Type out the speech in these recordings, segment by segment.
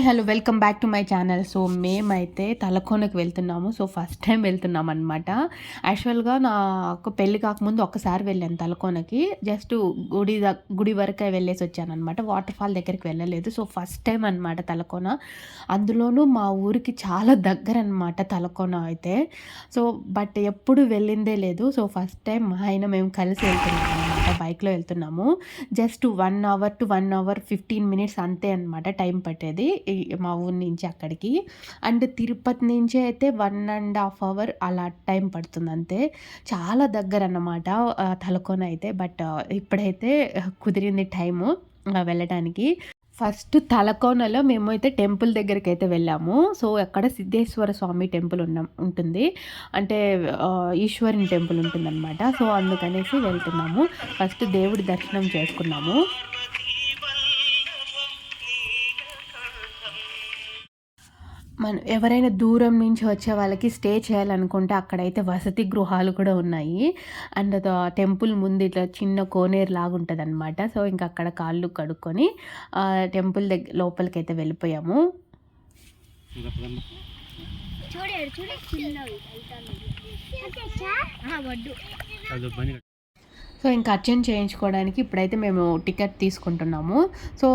Hi hello welcome back to my channel. So మేమైతే తలకోనకు వెళ్తున్నాము. సో ఫస్ట్ టైం వెళ్తున్నాం అనమాట యాక్చువల్గా నాకు పెళ్ళి కాకముందు ఒక్కసారి వెళ్ళాను తలకోనకి. జస్ట్ గుడి ద- గుడి వరకే వెళ్ళేసి వచ్చాను అనమాట వాటర్ ఫాల్ దగ్గరికి వెళ్ళలేదు. సో ఫస్ట్ టైం అనమాట తలకోన. అందులోనూ మా ఊరికి చాలా దగ్గర అనమాట తలకోన అయితే. సో బట్ ఎప్పుడు వెళ్ళిందే లేదు. సో ఫస్ట్ టైం మా ఆయన మేము కలిసి వెళ్తున్నాం అనమాట బైక్లో వెళ్తున్నాము. Just one hour to one hour fifteen minutes అంతే అనమాట టైం పట్టేది మా ఊరి నుంచి అక్కడికి. అండ్ తిరుపతి నుంచి అయితే వన్ అండ్ హాఫ్ అవర్ అలా టైం పడుతుంది అంతే. చాలా దగ్గర అన్నమాట తలకోన అయితే. బట్ ఇప్పుడైతే కుదిరింది టైము వెళ్ళడానికి ఫస్ట్ తలకోనలో మేము అయితే టెంపుల్ దగ్గరికి అయితే వెళ్ళాము. సో అక్కడ సిద్ధేశ్వర స్వామి టెంపుల్ ఉన్న ఉంటుంది. అంటే ఈశ్వరుని టెంపుల్ ఉంటుందన్నమాట. సో అందుకనేసి వెళ్తున్నాము. ఫస్ట్ దేవుడి దర్శనం చేసుకున్నాము. మనం ఎవరైనా దూరం నుంచి వచ్చే వాళ్ళకి స్టే చేయాలనుకుంటే అక్కడైతే వసతి గృహాలు కూడా ఉన్నాయి. అండ్ టెంపుల్ ముందు ఇట్లా చిన్న కోనేరు లాగా ఉంటుంది అనమాట సో ఇంకా అక్కడ కాళ్ళు కడుక్కొని టెంపుల్ దగ్గర లోపలికి అయితే వెళ్ళిపోయాము. చూడాడు చూడ సో ఇంకా అర్చన చేయించుకోవడానికి ఇప్పుడైతే మేము టికెట్ తీసుకుంటున్నాము. సో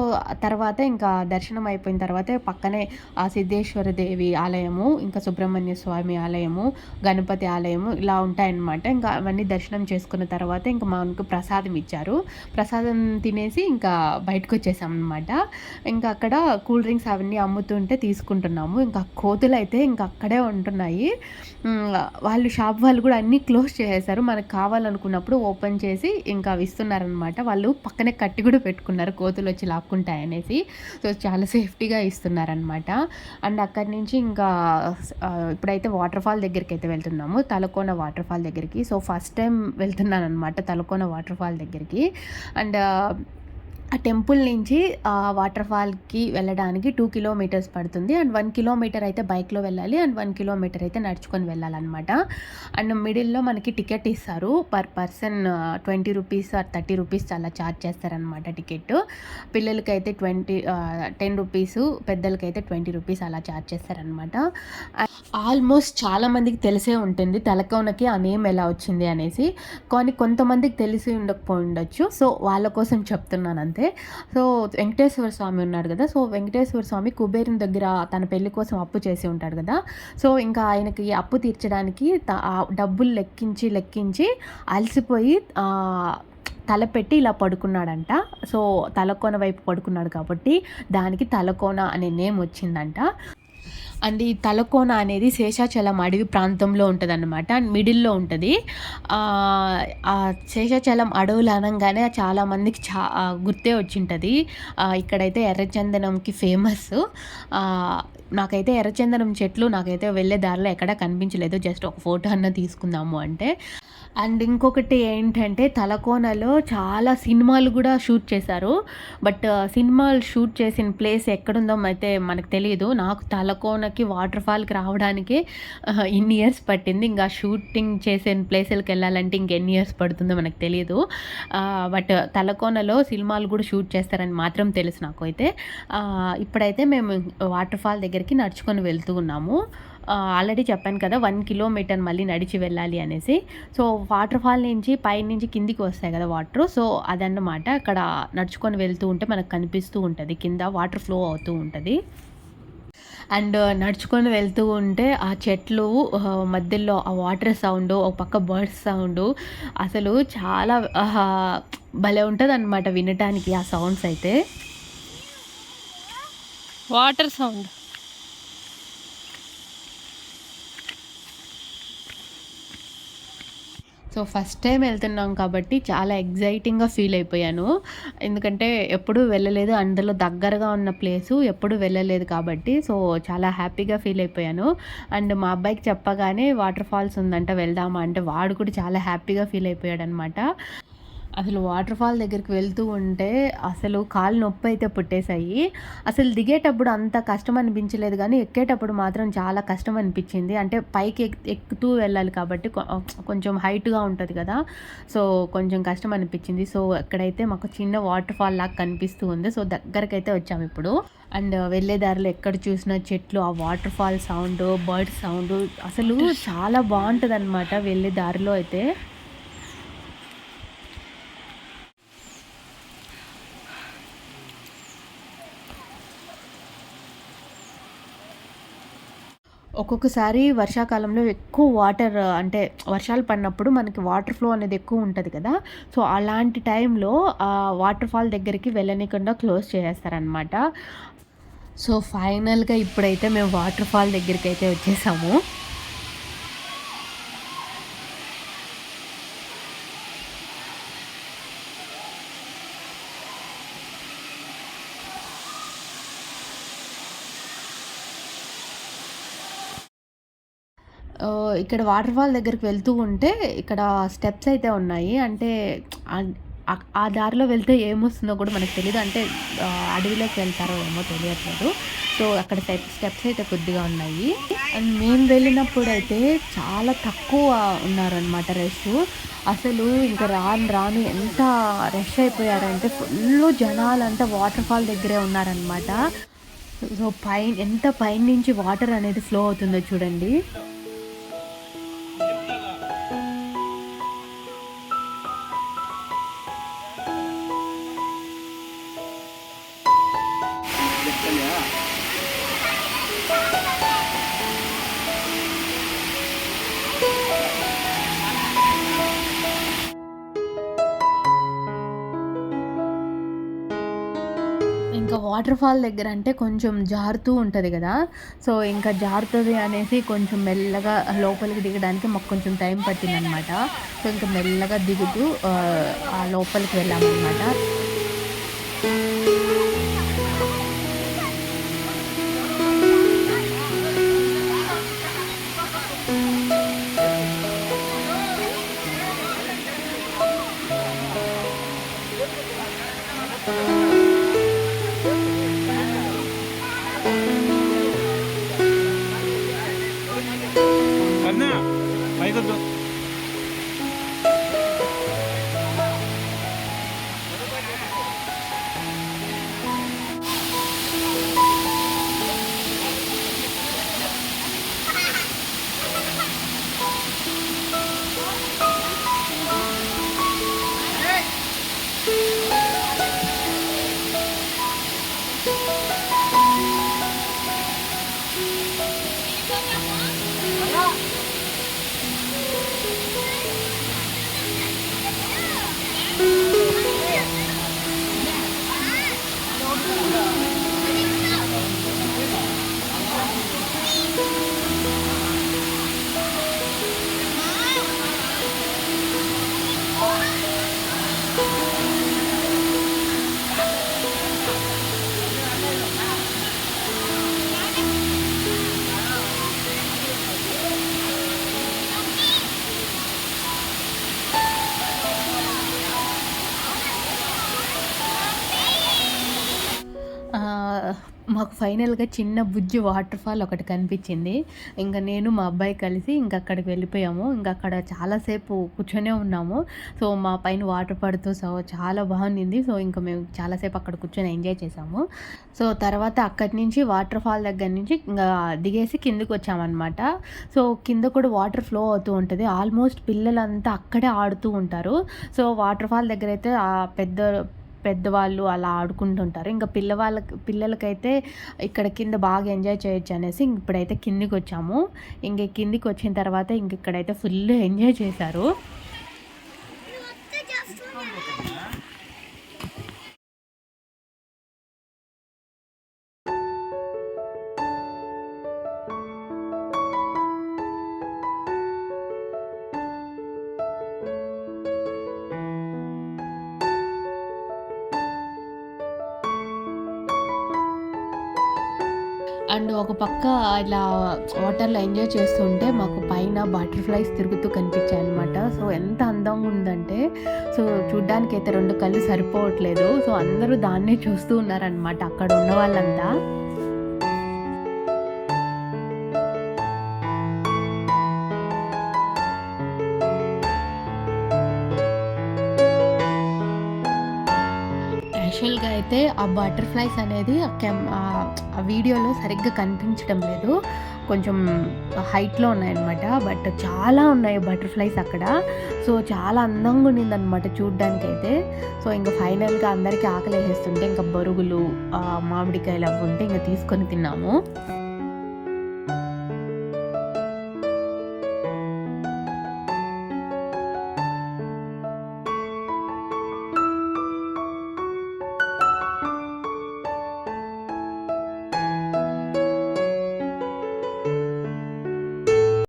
తర్వాత ఇంకా దర్శనం అయిపోయిన తర్వాత పక్కనే ఆ సిద్ధేశ్వర దేవి ఆలయము ఇంకా సుబ్రహ్మణ్య స్వామి ఆలయము గణపతి ఆలయము ఇలా ఉంటాయన్నమాట. ఇంకా అవన్నీ దర్శనం చేసుకున్న తర్వాత ఇంకా మనకు ప్రసాదం ఇచ్చారు. ప్రసాదం తినేసి ఇంకా బయటకు వచ్చేసాం అనమాట ఇంకా అక్కడ కూల్ డ్రింక్స్ అవన్నీ అమ్ముతుంటే తీసుకుంటున్నాము. ఇంకా కోతులు అయితే ఇంకా అక్కడే ఉంటున్నాయి. వాళ్ళు షాప్ వాళ్ళు కూడా అన్నీ క్లోజ్ చేసేసారు. మనకు కావాలనుకున్నప్పుడు ఓపెన్ చేసి ఇంకా అవి ఇస్తున్నారనమాట వాళ్ళు పక్కనే కట్టి కూడా పెట్టుకున్నారు కోతులు వచ్చి లాక్కుంటాయనేసి సో చాలా సేఫ్టీగా ఇస్తున్నారనమాట అండ్ అక్కడి నుంచి ఇంకా ఇప్పుడైతే వాటర్ ఫాల్ దగ్గరికి అయితే వెళ్తున్నాము తలకోన వాటర్ ఫాల్ దగ్గరికి. సో ఫస్ట్ టైం వెళ్తున్నాను అనమాట తలకోన వాటర్ ఫాల్ దగ్గరికి. అండ్ ఆ టెంపుల్ నుంచి వాటర్ ఫాల్కి వెళ్ళడానికి టూ కిలోమీటర్స్ పడుతుంది. అండ్ వన్ కిలోమీటర్ అయితే బైక్లో వెళ్ళాలి. అండ్ వన్ కిలోమీటర్ అయితే నడుచుకొని వెళ్ళాలన్నమాట. అండ్ మిడిల్లో మనకి టికెట్ ఇస్తారు. Per person twenty rupees or thirty rupees అలా ఛార్జ్ చేస్తారనమాట టికెట్. పిల్లలకైతే ట్వంటీ టెన్ రూపీస్ పెద్దలకైతే ట్వంటీ రూపీస్ అలా ఛార్జ్ చేస్తారనమాట ఆల్మోస్ట్ చాలామందికి తెలిసే ఉంటుంది. తలకోనకి ఆ నేమ్ ఎలా వచ్చింది అనేసి. కానీ కొంతమందికి తెలిసి ఉండకపోయి ఉండొచ్చు. సో వాళ్ళ కోసం చెప్తున్నాను అంతే సో వెంకటేశ్వర స్వామి ఉన్నాడు కదా సో వెంకటేశ్వర స్వామి కుబేరుని దగ్గర తన పెళ్ళి కోసం అప్పు చేసి ఉంటాడు కదా. సో ఇంకా ఆయనకి అప్పు తీర్చడానికి త- డబ్బులు లెక్కించి లెక్కించి అలసిపోయి తలపెట్టి ఇలా పడుకున్నాడంట. సో తలకోన వైపు పడుకున్నాడు కాబట్టి దానికి తలకోన అనే నేమ్ వచ్చిందంట. అండ్ ఈ తలకోన అనేది శేషాచలం అడవి ప్రాంతంలో ఉంటుంది అనమాట అండ్ మిడిల్లో ఉంటుంది. ఆ శేషాచలం అడవులు అనగానే చాలామందికి చా గుర్తే వచ్చింటుంది. ఇక్కడైతే ఎర్రచందనంకి ఫేమస్ నాకైతే ఎర్రచందనం చెట్లు నాకైతే వెళ్ళే దారిలో ఎక్కడ కనిపించలేదు జస్ట్ ఒక ఫోటో అన్న తీసుకుందాము అంటే. అండ్ ఇంకొకటి ఏంటంటే తలకోనలో చాలా సినిమాలు కూడా షూట్ చేశారు. బట్ సినిమాలు షూట్ చేసిన ప్లేస్ ఎక్కడుందో అయితే మనకు తెలియదు నాకు తలకోనకి వాటర్ ఫాల్కి రావడానికి ఇన్ని ఇయర్స్ పట్టింది. ఇంకా షూటింగ్ చేసే ప్లేసులకు వెళ్ళాలంటే ఇంకెన్ని ఇయర్స్ పడుతుందో మనకు తెలియదు బట్ తలకోనలో సినిమాలు కూడా షూట్ చేస్తారని మాత్రం తెలుసు నాకు అయితే ఇప్పుడైతే మేము వాటర్ ఫాల్ దగ్గరికి నడుచుకొని వెళ్తూ ఉన్నాము. ఆల్రెడీ చెప్పాను కదా వన్ కిలోమీటర్ మళ్ళీ నడిచి వెళ్ళాలి అనేసి. సో వాటర్ ఫాల్ నుంచి పైనుంచి కిందికి వస్తాయి కదా వాటర్ సో అదన్నమాట. అక్కడ నడుచుకొని వెళ్తూ ఉంటే మనకు కనిపిస్తూ ఉంటుంది. కింద వాటర్ ఫ్లో అవుతూ ఉంటుంది. అండ్ నడుచుకొని వెళ్తూ ఉంటే ఆ చెట్లు మధ్యలో ఆ వాటర్ సౌండ్ ఒక పక్క బర్డ్స్ సౌండ్ అసలు చాలా భలే ఉంటుంది అనమాట వినటానికి ఆ సౌండ్స్ అయితే. Water sound so first time వెళ్తున్నాం కాబట్టి చాలా ఎగ్జైటింగ్గా ఫీల్ అయిపోయాను. ఎందుకంటే ఎప్పుడూ వెళ్ళలేదు. అందులో దగ్గరగా ఉన్న ప్లేసు ఎప్పుడూ వెళ్ళలేదు కాబట్టి సో చాలా హ్యాపీగా ఫీల్ అయిపోయాను. అండ్ మా అబ్బాయికి చెప్పగానే వాటర్ ఫాల్స్ ఉందంట వెళ్దామా అంటే వాడు కూడా చాలా హ్యాపీగా ఫీల్ అయిపోయాడు అనమాట అసలు వాటర్ ఫాల్ దగ్గరికి వెళ్తూ ఉంటే అసలు కాళ్ళు నొప్పి అయితే పుట్టేసాయి. అసలు దిగేటప్పుడు అంత కష్టం అనిపించలేదు గానీ, ఎక్కేటప్పుడు మాత్రం చాలా కష్టం అనిపిచ్చింది. అంటే పైకి ఎక్ ఎక్కుతూ వెళ్ళాలి కాబట్టి కొంచెం హైట్‌గా ఉంటది కదా! సో, కొంచెం కష్టం అనిపిచ్చింది. సో, అక్కడైతే మాకు చిన్న వాటర్ ఫాల్ లాగా కనిపిస్తూ ఉంది. సో, దగ్గరకైతే వచ్చామిప్పుడు. అండ్ వెళ్ళే దారిలో ఎక్కడ చూసినా చెట్లు, ఆ water fall sound, birds sound అసలు చాలా బావుంటదనమాట వెళ్ళే దారిలో అయితే. ఒక్కొక్కసారి వర్షాకాలంలో ఎక్కువ వాటర్ అంటే వర్షాలు పడినప్పుడు మనకి వాటర్ ఫ్లో అనేది ఎక్కువ ఉంటుంది కదా! సో, అలాంటి టైంలో ఆహ్, వాటర్ ఫాల్ దగ్గరికి వెళ్ళనీకుండా క్లోజ్ చేసేస్తారనమాట. సో, ఫైనల్‌గా ఇప్పుడైతే మేము వాటర్ ఫాల్ దగ్గరికైతే వచ్చేసాము. ఇక్కడ వాటర్ ఫాల్ దగ్గరికి వెళ్తూ ఉంటే ఇక్కడ స్టెప్స్ అయితే ఉన్నాయి. అంటే ఆ దారిలో వెళ్తే ఏమొస్తుందో కూడా మనకు తెలియదు అంటే అడవిలోకి వెళ్తారో ఏమో తెలియట్లేదు. సో, అక్కడ స్టెప్స్ అయితే కొద్దిగా ఉన్నాయి. అండ్ మేము అయితే చాలా తక్కువ ఉన్నారనమాట రష్ అసలు ఇంకా రాను రాను ఎంత రష్ అయిపోయారంటే ఫుల్ జనాలంతా వాటర్ ఫాల్ దగ్గరే ఉన్నారనమాట. సో, పైన ఎంత పైనుంచి వాటర్ అనేది ఫ్లో అవుతుందో చూడండి. ఇంకా వాటర్ ఫాల్ దగ్గర అంటే కొంచెం జారుతూ ఉంటుంది కదా. సో, ఇంకా జారుతుంది అనేసి కొంచెం మెల్లగా లోపలికి దిగడానికి మాకు కొంచెం టైం పట్టిందనమాట. సో, ఇంకా మెల్లగా దిగుతూ ఆ లోపలికి వెళ్ళామన్నమాట Bye. ఫైనల్‌గా చిన్న బుజ్జి వాటర్ ఫాల్ ఒకటి కనిపించింది ఇంకా నేను మా అబ్బాయి కలిసి ఇంకా అక్కడికి వెళ్ళిపోయాము. ఇంక అక్కడ చాలాసేపు కూర్చొనే ఉన్నాము. సో, మా పైన వాటర్ పడుతూ సో, చాలా బాగుంది సో, ఇంకా మేము చాలాసేపు అక్కడ కూర్చొని ఎంజాయ్ చేసాము. సో, తర్వాత అక్కడి నుంచి వాటర్ ఫాల్ దగ్గర నుంచి ఇంకా దిగేసి కిందకొచ్చామనమాట. సో, కింద కూడా వాటర్ ఫ్లో అవుతూ ఉంటుంది ఆల్మోస్ట్ పిల్లలంతా అక్కడే ఆడుతూ ఉంటారు. సో, వాటర్ ఫాల్ దగ్గర అయితే పెద్ద పెద్దవాళ్ళు అలా ఆడుకుంటుంటారు. ఇంకా పిల్లవాళ్ళకి పిల్లలకైతే ఇక్కడ కింద బాగా ఎంజాయ్ చేయొచ్చు అనేసి ఇప్పుడైతే కిందికి వచ్చాము ఇంక కిందికొచ్చిన తర్వాత ఇంక ఇక్కడైతే ఫుల్ ఎంజాయ్ చేశారు. ఒక పక్క ఇలా వాటర్లో ఎంజాయ్ చేస్తుంటే మాకు పైన బటర్ఫ్లైస్ తిరుగుతూ కనిపించాయి అనమాట సో ఎంత అందంగా ఉందంటే సో చూడ్డానికి అయితే రెండు కళ్ళు సరిపోవట్లేదు. సో అందరూ దాన్నే చూస్తూ ఉన్నారనమాట అక్కడ ఉన్న వాళ్ళంతా. యాక్చువల్గా అయితే ఆ బటర్ఫ్లైస్ అనేది ఆ కెమ్ ఆ- వీడియోలో సరిగ్గా కనిపించడం లేదు. కొంచెం హైట్లో ఉన్నాయన్నమాట. బట్ చాలా ఉన్నాయి బటర్ఫ్లైస్ అక్కడ. సో చాలా అందంగా ఉండిందనమాట చూడ్డానికి అయితే సో ఇంకా ఫైనల్గా అందరికీ ఆకలి వేసేస్తుంటే ఇంకా బరుగులు మామిడికాయలు అవి ఉంటే ఇంకా తీసుకొని తిన్నాము.